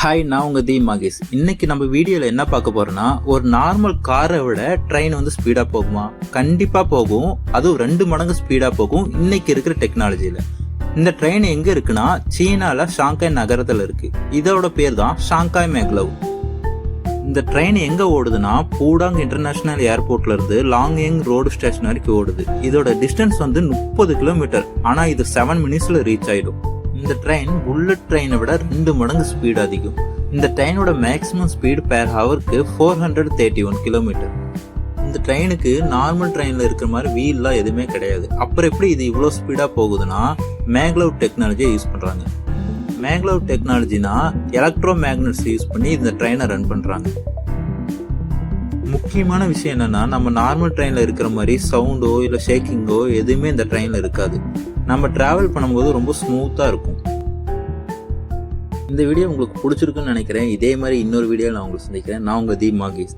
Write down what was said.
Hi நான் உங்கள் தி மகேஷ். இன்னைக்கு நம்ம வீடியோவில் என்ன பார்க்க போகிறோன்னா ஒரு நார்மல் காரை விட ட்ரெயின் வந்து ஸ்பீடாக போகுமா? கண்டிப்பாக போகும். அதுவும் ரெண்டு மடங்கு ஸ்பீடாக போகும். இன்னைக்கு இருக்கிற டெக்னாலஜியில் இந்த ட்ரெயின் எங்கே இருக்குன்னா சீனாவில் ஷாங்காய் நகரத்தில் இருக்குது இதோட பேர் தான் ஷாங்காய் மேக்லவ். இந்த ட்ரெயின் எங்கே ஓடுதுன்னா பூடாங் இன்டர்நேஷனல் ஏர்போர்ட்லேருந்து லாங்யங் ரோடு ஸ்டேஷன் வரைக்கும் ஓடுது. இதோட டிஸ்டன்ஸ் வந்து முப்பது கிலோமீட்டர் ஆனால் இது செவன் மினிட்ஸில் ரீச் ஆயிடும். இந்த ட்ரெயின் புல்லட் ட்ரெயினை விட ரெண்டு மடங்கு ஸ்பீடு அதிகம். இந்த ட்ரெயினோட மேக்ஸிமம் ஸ்பீடு பேர் ஹவருக்கு four hundred thirty one kilometre இந்த ட்ரெயினுக்கு நார்மல் ட்ரெயினில் இருக்கிற மாதிரி வீல்லாம் எதுவுமே கிடையாது. அப்புறம் எப்படி இது இவ்வளோ ஸ்பீடாக போகுதுன்னா மேக்லவ் டெக்னாலஜியை யூஸ் பண்ணுறாங்க மேங்களூர் டெக்னாலஜினா எலக்ட்ரோ மேக்னட்ஸ் யூஸ் பண்ணி இந்த ட்ரெயினை ரன் பண்ணுறாங்க முக்கியமான விஷயம் என்னென்னா நம்ம நார்மல் ட்ரெயினில் இருக்கிற மாதிரி சவுண்டோ இல்லை ஷேக்கிங்கோ எதுவுமே இந்த ட்ரெயினில் இருக்காது. நம்ம ட்ராவல் பண்ணும்போது ரொம்ப ஸ்மூத்தாக இருக்கும். இந்த வீடியோ உங்களுக்கு பிடிச்சிருக்குன்னு நினைக்கிறேன். இதே மாதிரி இன்னொரு வீடியோ நான் உங்களுக்கு சந்திக்கிறேன். நான் உங்கள் தீப் மாகேஷ்.